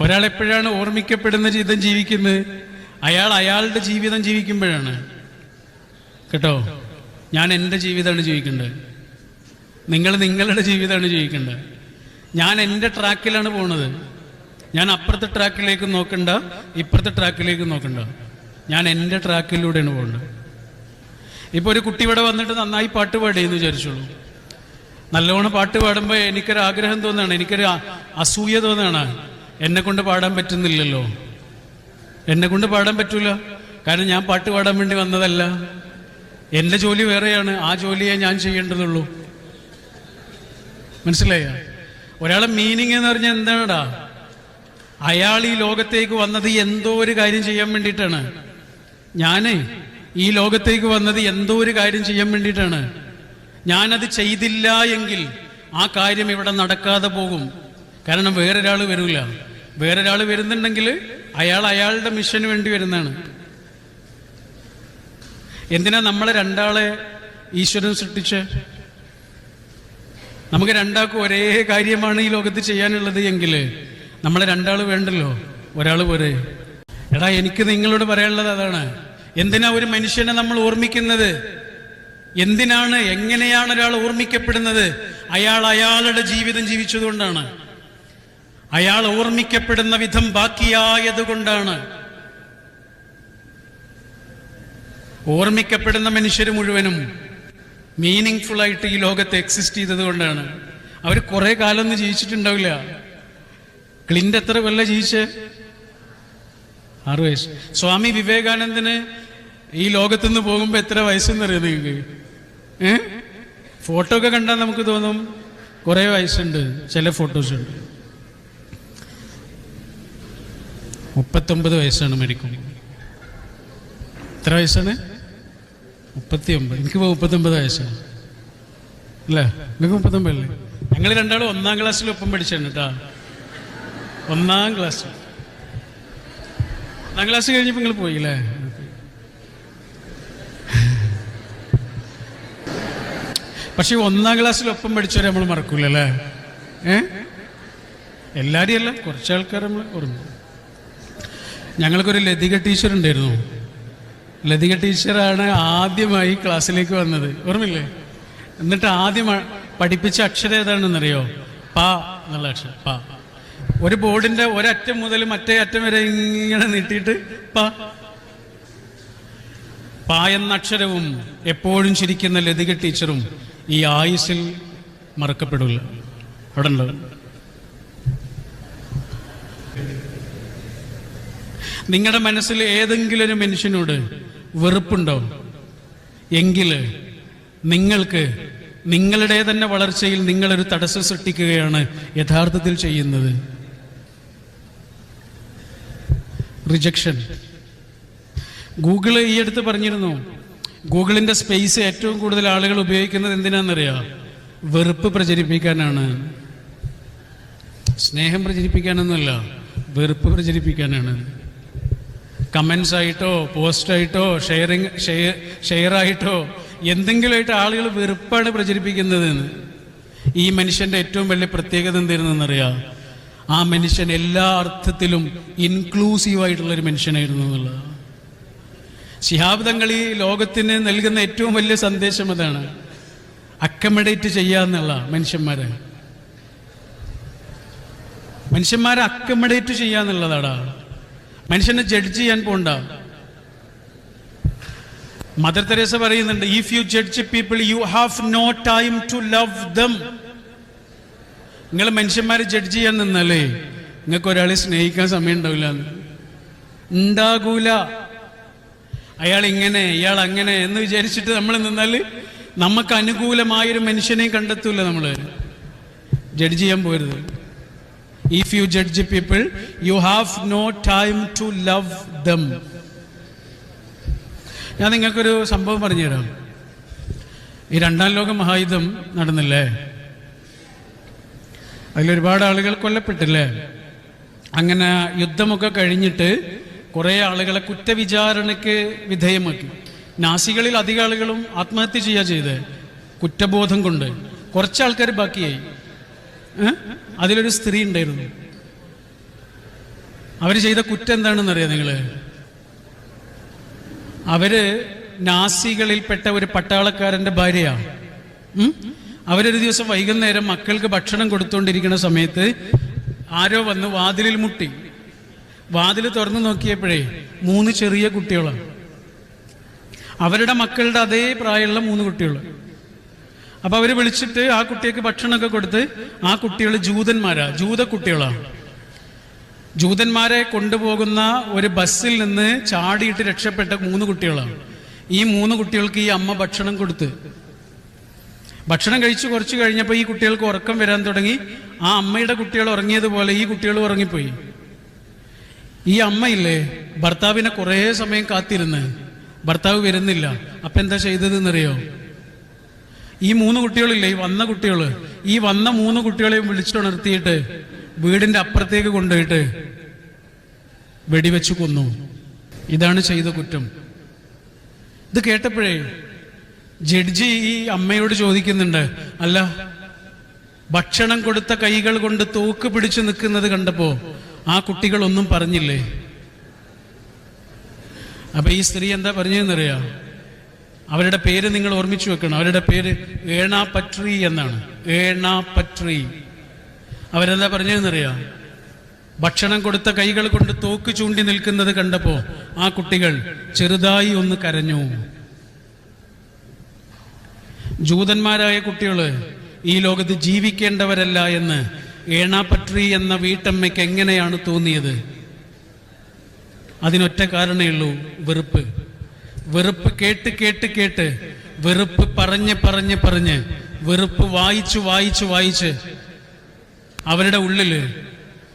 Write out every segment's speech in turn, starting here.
ഒരാൾ എപ്പോഴാണ് ഓർമ്മിക്കപ്പെടുന്ന ജീവിതം ജീവിക്കുന്നത്? അയാൾ അയാളുടെ ജീവിതം ജീവിക്കുമ്പോഴാണ്. കേട്ടോ? ഞാൻ എന്റെ ജീവിതമാണ് ജീവിക്കേണ്ടത് നിങ്ങൾ നിങ്ങളുടെ ജീവിതമാണ് ജീവിക്കേണ്ടത് ഞാൻ എന്റെ ട്രാക്കിലാണ് പോണത്. ഞാൻ അപ്പുറത്തെ ട്രാക്കിലേക്ക് നോക്കണ്ട ഇപ്പുറത്തെ ട്രാക്കിലേക്ക് നോക്കണ്ട. ഞാൻ എന്റെ ട്രാക്കിലൂടെയാണ് പോകുന്നത് ഇപ്പോൾ ഒരു കുട്ടി ഇവിടെ വന്നിട്ട് നന്നായി പാട്ട് പാടിയെന്ന് വിചാരിച്ചോളൂ നല്ലവണ്ണം പാട്ട് പാടുമ്പോൾ എനിക്കൊരു ആഗ്രഹം തോന്നുകയാണ് എനിക്കൊരു അസൂയ തോന്നുകയാണ് എന്നെ കൊണ്ട് പാടാൻ പറ്റുന്നില്ലല്ലോ. എന്നെ കൊണ്ട് പാടാൻ പറ്റൂല. കാരണം ഞാൻ പാട്ട് പാടാൻ വേണ്ടി വന്നതല്ല. എന്റെ ജോലി വേറെയാണ്. ആ ജോലിയെ ഞാൻ ചെയ്യേണ്ടതുള്ളൂ. മനസ്സിലായ? ഒരാളെ മീനിങ് എന്ന് പറഞ്ഞാൽ എന്താണടാ അയാൾ ഈ ലോകത്തേക്ക് വന്നത് എന്തോ ഒരു കാര്യം ചെയ്യാൻ വേണ്ടിയിട്ടാണ്. ഞാനേ ഈ ലോകത്തേക്ക് വന്നത് എന്തോ ഒരു കാര്യം ചെയ്യാൻ വേണ്ടിയിട്ടാണ്. ഞാനത് ചെയ്തില്ല എങ്കിൽ ആ കാര്യം ഇവിടെ നടക്കാതെ പോകും. കാരണം വേറൊരാൾ വരില്ല വേറൊരാൾ വരുന്നുണ്ടെങ്കിൽ അയാൾ അയാളുടെ മിഷന് വേണ്ടി വരുന്നതാണ്. എന്തിനാ നമ്മളെ രണ്ടാളെ ഈശ്വരൻ സൃഷ്ടിച്ച്? നമുക്ക് രണ്ടാൾക്കും ഒരേ കാര്യമാണ് ഈ ലോകത്ത് ചെയ്യാനുള്ളത് എങ്കിൽ നമ്മളെ രണ്ടാൾ വേണ്ടല്ലോ ഒരാൾ പോരെ. എടാ എനിക്ക് നിങ്ങളോട് പറയാനുള്ളത് അതാണ്. എന്തിനാ ഒരു മനുഷ്യനെ നമ്മൾ ഓർമ്മിക്കുന്നത്? എന്തിനാണ് എങ്ങനെയാണ് ഒരാൾ ഓർമ്മിക്കപ്പെടുന്നത്? അയാൾ അയാളുടെ ജീവിതം ജീവിച്ചതുകൊണ്ടാണ്. അയാൾ ഓർമ്മിക്കപ്പെടുന്ന വിധം ബാക്കിയായതുകൊണ്ടാണ്. ഓർമ്മിക്കപ്പെടുന്ന മനുഷ്യർ മുഴുവനും മീനിങ് ഫുൾ ആയിട്ട് ഈ ലോകത്ത് എക്സിസ്റ്റ് ചെയ്തത് കൊണ്ടാണ് അവർ കുറെ കാലമൊന്നും ജീവിച്ചിട്ടുണ്ടാവില്ല. ക്ലിന്റ് എത്ര വല്ല ജീവിച്ച്? ആറ് വയസ്സ്. സ്വാമി വിവേകാനന്ദന് ഈ ലോകത്തുനിന്ന് പോകുമ്പോൾ എത്ര വയസ്സെന്നറിയാം നിങ്ങൾക്ക്? ഏ? ഫോട്ടോ ഒക്കെ കണ്ടാൽ നമുക്ക് തോന്നും കുറേ വയസ്സുണ്ട്. ചില ഫോട്ടോസ് ഉണ്ട്. മുപ്പത്തൊമ്പത് വയസ്സാണ് മരിക്കും. എത്ര വയസ്സാണ്? മുപ്പത്തി ഒമ്പത് എനിക്ക് മുപ്പത്തൊമ്പത് വയസ്സാണ്. അല്ലേ? നിങ്ങൾക്ക് മുപ്പത്തൊമ്പതല്ലേ ഞങ്ങൾ രണ്ടാളും ഒന്നാം ക്ലാസ്സിൽ ഒപ്പം പഠിച്ചാണ് കേട്ടാ ഒന്നാം ക്ലാസ്. ഒന്നാം ക്ലാസ് കഴിഞ്ഞപ്പോൾ നിങ്ങൾ പോയി പോയില്ലേ പക്ഷെ ഒന്നാം ക്ലാസ്സിൽ ഒപ്പം പഠിച്ചവരെ നമ്മൾ മറക്കൂലല്ലേ ഏ? എല്ലാവരും അല്ല. കുറച്ച് നമ്മൾ ഓർമ്മ ഞങ്ങൾക്കൊരു ലതിക ടീച്ചർ ഉണ്ടായിരുന്നു. ലതിക ടീച്ചറാണ് ആദ്യമായി ക്ലാസ്സിലേക്ക് വന്നത്. ഓർമ്മയില്ലേ? എന്നിട്ട് ആദ്യം പഠിപ്പിച്ച അക്ഷരം ഏതാണെന്നറിയോ? പാ എന്നുള്ള അക്ഷരം. പാ. ഒരു ബോർഡിന്റെ ഒരറ്റം മുതൽ മറ്റേ അറ്റം വരെ ഇങ്ങനെ നീട്ടിയിട്ട് പാ. പാ എന്ന അക്ഷരവും എപ്പോഴും ചിരിക്കുന്ന ലതിക ടീച്ചറും ഈ ആയുസിൽ മറക്കപ്പെടില്ല. അവിടെ ഉണ്ടോ? നിങ്ങളുടെ മനസ്സിൽ ഏതെങ്കിലും ഒരു മനുഷ്യനോട് വെറുപ്പുണ്ടോ? എങ്കിൽ നിങ്ങൾക്ക് നിങ്ങളുടെ തന്നെ വളർച്ചയിൽ നിങ്ങളൊരു തടസ്സം സൃഷ്ടിക്കുകയാണ് യഥാർത്ഥത്തിൽ ചെയ്യുന്നത്. റിജക്ഷൻ ഗൂഗിൾ ഈ അടുത്ത് പറഞ്ഞിരുന്നു ഗൂഗിളിന്റെ സ്പേസ് ഏറ്റവും കൂടുതൽ ആളുകൾ ഉപയോഗിക്കുന്നത് എന്തിനാണെന്നറിയാം വെറുപ്പ് പ്രചരിപ്പിക്കാനാണ്. സ്നേഹം പ്രചരിപ്പിക്കാനൊന്നുമല്ല വെറുപ്പ് പ്രചരിപ്പിക്കാനാണ്. കമൻസ് ആയിട്ടോ പോസ്റ്റായിട്ടോ ഷെയറിങ് ഷെയർ ആയിട്ടോ എന്തെങ്കിലുമായിട്ട് ആളുകൾ വെറുപ്പാണ് പ്രചരിപ്പിക്കുന്നത് ഈ മനുഷ്യന്റെ ഏറ്റവും വലിയ പ്രത്യേകത എന്തായിരുന്നെന്നറിയാം? ആ മനുഷ്യൻ എല്ലാ അർത്ഥത്തിലും ഇൻക്ലൂസീവ് ആയിട്ടുള്ള ഒരു മനുഷ്യനായിരുന്നു എന്നുള്ളത് ശിഹാബ് തങ്ങൾ ഈ ലോകത്തിന് നൽകുന്ന ഏറ്റവും വലിയ സന്ദേശം അതാണ്. അക്കമഡേറ്റ് ചെയ്യാന്നുള്ള മനുഷ്യന്മാരെ. മനുഷ്യന്മാരെ അക്കമഡേറ്റ് ചെയ്യാന്നുള്ളതാടാ മനുഷ്യനെ ജഡ്ജ് ചെയ്യാൻ പോണ്ട. മദർ തെരേസ പറയുന്നുണ്ട് if you judge people you have no time to love them നിങ്ങൾ മനുഷ്യന്മാരെ ജഡ്ജ് ചെയ്യാൻ നിന്നല്ലേ? നിങ്ങൾക്ക് ഒരാളെ സ്നേഹിക്കാൻ സമയം ഉണ്ടാവില്ല ഉണ്ടാകൂല. അയാൾ ഇങ്ങനെ ഇയാൾ അങ്ങനെ എന്ന് വിചാരിച്ചിട്ട് നമ്മൾ നിന്നാൽ നമുക്ക് അനുകൂലമായൊരു മനുഷ്യനെ കണ്ടെത്തൂല നമ്മൾ ജഡ്ജ് ചെയ്യാൻ പോരുത്. If you judge people you have no time to love them ഞാൻ നിങ്ങൾക്കൊരു സംഭവം പറഞ്ഞുതരാം. ഈ രണ്ടാം ലോക മഹായുദ്ധം നടന്നില്ലേ? അതിലൊരുപാട് ആളുകൾ കൊല്ലപ്പെട്ടില്ലേ? അങ്ങനെ യുദ്ധമൊക്കെ കഴിഞ്ഞിട്ട് കുറേ ആളുകളെ കുറ്റവിചാരണയ്ക്ക് വിധേയമാക്കി. നാസികളിൽ അധിക ആളുകളും ആത്മഹത്യ ചെയ്യുക ചെയ്ത്. കുറ്റബോധം കൊണ്ട് കുറച്ച് ആൾക്കാർ ബാക്കിയായി? അതിലൊരു സ്ത്രീ ഉണ്ടായിരുന്നു. അവർ ചെയ്ത കുറ്റം എന്താണെന്നറിയാം നിങ്ങൾ അവർ നാസികളിൽപ്പെട്ട ഒരു പട്ടാളക്കാരന്റെ ഭാര്യയാണ് അവരൊരു ദിവസം വൈകുന്നേരം മക്കൾക്ക് ഭക്ഷണം കൊടുത്തുകൊണ്ടിരിക്കുന്ന സമയത്ത് ആരോ വന്ന് വാതിലിൽ മുട്ടി. വാതിൽ തുറന്നു നോക്കിയപ്പോഴേ മൂന്ന് ചെറിയ കുട്ടികളാണ് അവരുടെ മക്കളുടെ അതേ പ്രായമുള്ള മൂന്ന് കുട്ടികൾ അപ്പൊ അവർ വിളിച്ചിട്ട് ആ കുട്ടിക്ക് ഭക്ഷണമൊക്കെ കൊടുത്ത് ആ കുട്ടികൾ ജൂതന്മാരാ ജൂത കുട്ടികളാണ് ജൂതന്മാരെ കൊണ്ടുപോകുന്ന ഒരു ബസ്സിൽ നിന്ന് ചാടിയിട്ട് രക്ഷപ്പെട്ട മൂന്ന് കുട്ടികളാണ്. ഈ മൂന്ന് കുട്ടികൾക്ക് ഈ അമ്മ ഭക്ഷണം കൊടുത്ത്. ഭക്ഷണം കഴിച്ച് കുറച്ച് കഴിഞ്ഞപ്പോൾ ഈ കുട്ടികൾക്ക് ഉറക്കം വരാൻ തുടങ്ങി. ആ അമ്മയുടെ കുട്ടികൾ ഉറങ്ങിയതുപോലെ ഈ കുട്ടികൾ ഉറങ്ങിപ്പോയി. ഈ അമ്മയില്ലേ ഭർത്താവിനെ കുറേ സമയം കാത്തിരുന്ന്. ഭർത്താവ് വരുന്നില്ല. അപ്പൊ എന്താ ചെയ്തതെന്നറിയോ? ഈ മൂന്ന് കുട്ടികളില്ലേ ഈ വന്ന കുട്ടികൾ ഈ വന്ന മൂന്ന് കുട്ടികളെയും വിളിച്ചുണർത്തിയിട്ട് വീടിന്റെ അപ്പുറത്തേക്ക് കൊണ്ടുപോയിട്ട് വെടിവെച്ച് കൊന്നു. ഇതാണ് ചെയ്ത കുറ്റം. ഇത് കേട്ടപ്പോഴേ ജഡ്ജി ഈ അമ്മയോട് ചോദിക്കുന്നുണ്ട് അല്ല ഭക്ഷണം കൊടുത്ത കൈകൾ കൊണ്ട് തോക്ക് പിടിച്ചു നിൽക്കുന്നത് കണ്ടപ്പോ ആ കുട്ടികൾ ഒന്നും പറഞ്ഞില്ലേ? അപ്പൊ ഈ സ്ത്രീ എന്താ പറഞ്ഞതെന്നറിയാം? അവരുടെ പേര് നിങ്ങൾ ഓർമ്മിച്ചു വെക്കണം. അവരുടെ പേര് ഏണാപട്രി എന്നാണ്. ഏണാപട്രി അവരെന്താ പറഞ്ഞതെന്നറിയാം? ഭക്ഷണം കൊടുത്ത കൈകൾ കൊണ്ട് തോക്ക് ചൂണ്ടി നിൽക്കുന്നത് കണ്ടപ്പോ ആ കുട്ടികൾ ചെറുതായി ഒന്ന് കരഞ്ഞു. ജൂതന്മാരായ കുട്ടികൾ ഈ ലോകത്ത് ജീവിക്കേണ്ടവരല്ല എന്ന് ഏണാപട്രി എന്ന വീട്ടമ്മയ്ക്ക് എങ്ങനെയാണ് തോന്നിയത്? അതിനൊറ്റ കാരണമേ ഉള്ളൂ വെറുപ്പ്. വെറുപ്പ് കേട്ട് കേട്ട് കേട്ട് വെറുപ്പ് പറഞ്ഞ് പറഞ്ഞ് പറഞ്ഞ് വെറുപ്പ് വായിച്ചു വായിച്ചു വായിച്ച് അവരുടെ ഉള്ളിൽ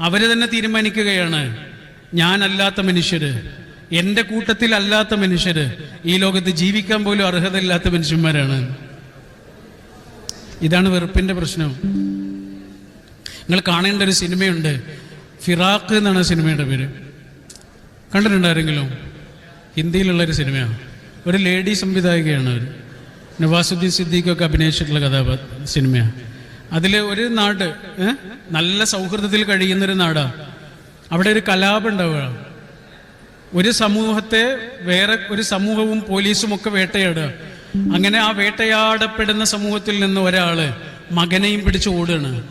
അവർ തന്നെ തീരുമാനിക്കുകയാണ്. ഞാനല്ലാത്ത മനുഷ്യര് എന്റെ കൂട്ടത്തിൽ അല്ലാത്ത മനുഷ്യര് ഈ ലോകത്ത് ജീവിക്കാൻ പോലും അർഹതയില്ലാത്ത മനുഷ്യന്മാരാണ്. ഇതാണ് വെറുപ്പിന്റെ പ്രശ്നം. നിങ്ങൾ കാണേണ്ട ഒരു സിനിമയുണ്ട് ഫിറാഖ് എന്നാണ് സിനിമയുടെ പേര്. കണ്ടിട്ടുണ്ടാരെങ്കിലും ഹിന്ദിയിലുള്ള ഒരു സിനിമയാണ്. ഒരു ലേഡി സംവിധായികയാണ് അവർ നവാസുദ്ദീൻ സിദ്ദീഖൊക്കെ അഭിനയിച്ചിട്ടുള്ള കഥാപാ സിനിമയാണ്. അതിൽ ഒരു നാട് നല്ല സൗഹൃദത്തിൽ കഴിയുന്നൊരു നാടാണ് അവിടെ ഒരു കലാപം ഉണ്ടാവുക. ഒരു സമൂഹത്തെ വേറെ ഒരു സമൂഹവും പോലീസും ഒക്കെ വേട്ടയാടുക. അങ്ങനെ ആ വേട്ടയാടപ്പെടുന്ന സമൂഹത്തിൽ നിന്ന് ഒരാൾ മകനെയും പിടിച്ച് ഓടുകയാണ്.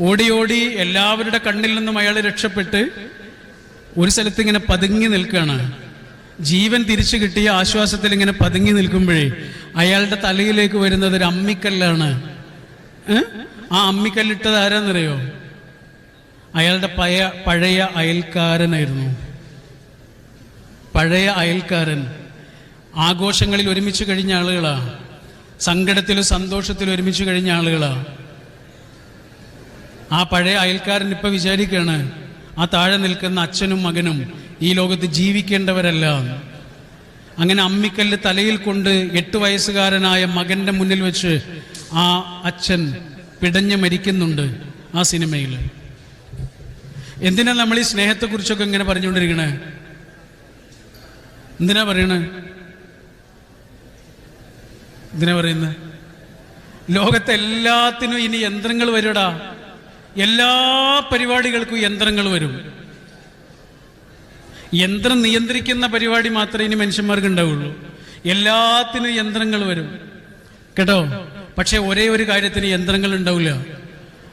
ഓടി ഓടി എല്ലാവരുടെ കണ്ണിൽ നിന്നും അയാൾ രക്ഷപ്പെട്ട് ഒരു സ്ഥലത്ത് ഇങ്ങനെ പതുങ്ങി നിൽക്കുകയാണ്. ജീവൻ തിരിച്ചു കിട്ടിയ ആശ്വാസത്തിൽ ഇങ്ങനെ പതുങ്ങി നിൽക്കുമ്പോഴേ അയാളുടെ തലയിലേക്ക് വരുന്നത് ഒരു അമ്മിക്കല്ലാണ്? ആ അമ്മിക്കല്ലിട്ടത് ആരാന്നറിയോ? അയാളുടെ പഴയ പഴയ അയൽക്കാരനായിരുന്നു. പഴയ അയൽക്കാരൻ. ആഘോഷങ്ങളിൽ ഒരുമിച്ച് കഴിഞ്ഞ ആളുകളാ. സങ്കടത്തിലും സന്തോഷത്തിലും ഒരുമിച്ച് കഴിഞ്ഞ ആളുകളാ. ആ പഴയ അയൽക്കാരൻ ഇപ്പൊ വിചാരിക്കുകയാണ് ആ താഴെ നിൽക്കുന്ന അച്ഛനും മകനും ഈ ലോകത്ത് ജീവിക്കേണ്ടവരല്ല. അങ്ങനെ അമ്മിക്കല്ല് തലയിൽ കൊണ്ട് എട്ട് വയസ്സുകാരനായ മകന്റെ മുന്നിൽ വെച്ച് ആ അച്ഛൻ പിടഞ്ഞ് മരിക്കുന്നുണ്ട് ആ സിനിമയിൽ. എന്തിനാ നമ്മൾ ഈ സ്നേഹത്തെക്കുറിച്ചൊക്കെ ഇങ്ങനെ പറഞ്ഞുകൊണ്ടിരിക്കണേ? എന്തിനാ പറയണേ? എന്തിനാ പറയുന്നത് ലോകത്തെ എല്ലാത്തിനും ഇനി യന്ത്രങ്ങൾ വരുടാ. എല്ലാ പരിപാടികൾക്കും യന്ത്രങ്ങൾ വരും. യന്ത്രം നിയന്ത്രിക്കുന്ന പരിപാടി മാത്രമേ ഇനി മനുഷ്യന്മാർക്ക് ഉണ്ടാവുള്ളൂ എല്ലാത്തിനും യന്ത്രങ്ങൾ വരും. കേട്ടോ? പക്ഷെ ഒരേ ഒരു കാര്യത്തിന് യന്ത്രങ്ങൾ ഉണ്ടാവില്ല.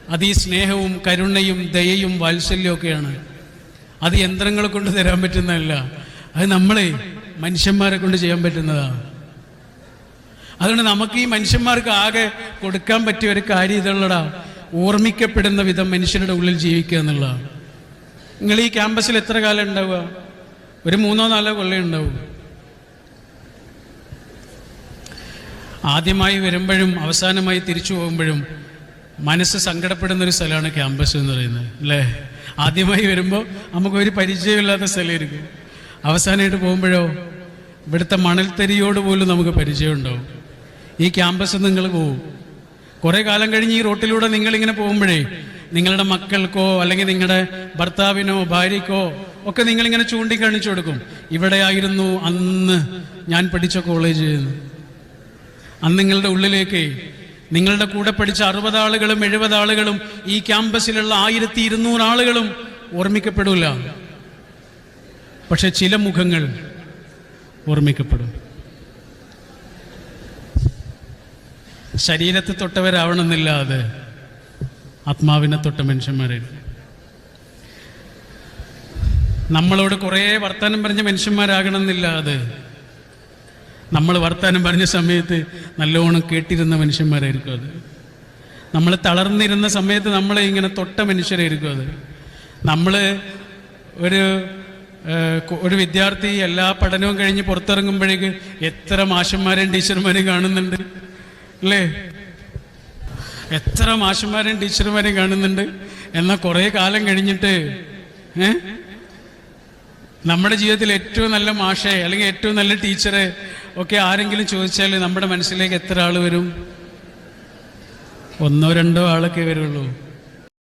അത് ഈ സ്നേഹവും കരുണയും ദയയും വാത്സല്യവും ഒക്കെയാണ് അത് യന്ത്രങ്ങളെ കൊണ്ട് തരാൻ പറ്റുന്നതല്ല. അത് നമ്മളെ മനുഷ്യന്മാരെ കൊണ്ട് ചെയ്യാൻ പറ്റുന്നതാണ് അതുകൊണ്ട് നമുക്ക് ഈ മനുഷ്യന്മാർക്ക് ആകെ കൊടുക്കാൻ പറ്റിയ ഒരു കാര്യം ഇതുള്ളടാ ഓർമ്മിക്കപ്പെടുന്ന വിധം മനുഷ്യരുടെ ഉള്ളിൽ ജീവിക്കുക എന്നുള്ളതാണ് നിങ്ങൾ ഈ ക്യാമ്പസിൽ എത്ര കാലം ഉണ്ടാവുക? ഒരു മൂന്നോ നാലോ കൊല്ലം ഉണ്ടാവും. ആദ്യമായി വരുമ്പോഴും അവസാനമായി തിരിച്ചു പോകുമ്പോഴും മനസ്സ് സങ്കടപ്പെടുന്ന ഒരു സ്ഥലമാണ് ക്യാമ്പസ് എന്ന് പറയുന്നത് അല്ലേ? ആദ്യമായി വരുമ്പോൾ നമുക്ക് ഒരു പരിചയമില്ലാത്ത സ്ഥലമായിരിക്കും. അവസാനമായിട്ട് പോകുമ്പോഴോ ഇവിടുത്തെ മണൽത്തരിയോട് പോലും നമുക്ക് പരിചയം ഉണ്ടാവും ഈ ക്യാമ്പസ് നിങ്ങൾ പോവും. കുറേ കാലം കഴിഞ്ഞ് ഈ റോട്ടിലൂടെ നിങ്ങളിങ്ങനെ പോകുമ്പോഴേ നിങ്ങളുടെ മക്കൾക്കോ അല്ലെങ്കിൽ നിങ്ങളുടെ ഭർത്താവിനോ ഭാര്യക്കോ ഒക്കെ നിങ്ങളിങ്ങനെ ചൂണ്ടിക്കാണിച്ചു കൊടുക്കും. ഇവിടെയായിരുന്നു അന്ന് ഞാൻ പഠിച്ച കോളേജ്. അന്ന് നിങ്ങളുടെ ഉള്ളിലേക്ക് നിങ്ങളുടെ കൂടെ പഠിച്ച അറുപത് ആളുകളും എഴുപത് ആളുകളും ഈ ക്യാമ്പസിലുള്ള ആയിരത്തി ഇരുന്നൂറ് ആളുകളും ഓർമ്മിക്കപ്പെടില്ല പക്ഷെ ചില മുഖങ്ങൾ ഓർമ്മിക്കപ്പെടും. ശരീരത്തെ തൊട്ടവരാവണമെന്നില്ല അത് ആത്മാവിനെ തൊട്ട മനുഷ്യന്മാരായിരിക്കും. നമ്മളോട് കുറേ വർത്തമാനം പറഞ്ഞ മനുഷ്യന്മാരാകണമെന്നില്ല അത്. നമ്മൾ വർത്തമാനം പറഞ്ഞ സമയത്ത് നല്ലോണം കേട്ടിരുന്ന മനുഷ്യന്മാരായിരിക്കും അത്. നമ്മൾ തളർന്നിരുന്ന സമയത്ത് നമ്മളെ ഇങ്ങനെ തൊട്ട മനുഷ്യരായിരിക്കും അത്. നമ്മൾ ഒരു ഒരു വിദ്യാർത്ഥി എല്ലാ പഠനവും കഴിഞ്ഞ് പുറത്തിറങ്ങുമ്പോഴേക്ക് എത്ര മാഷന്മാരെയും ടീച്ചർമാരെയും കാണുന്നുണ്ട്. അല്ലേ? എത്ര മാഷന്മാരെയും ടീച്ചർമാരെയും കാണുന്നുണ്ട്. എന്നാൽ കുറേ കാലം കഴിഞ്ഞിട്ട് ഏ? നമ്മുടെ ജീവിതത്തിൽ ഏറ്റവും നല്ല മാഷെ അല്ലെങ്കിൽ ഏറ്റവും നല്ല ടീച്ചറെ ഒക്കെ ആരെങ്കിലും ചോദിച്ചാൽ നമ്മുടെ മനസ്സിലേക്ക് എത്ര ആൾ വരും? ഒന്നോ രണ്ടോ ആളൊക്കെ വരുള്ളൂ.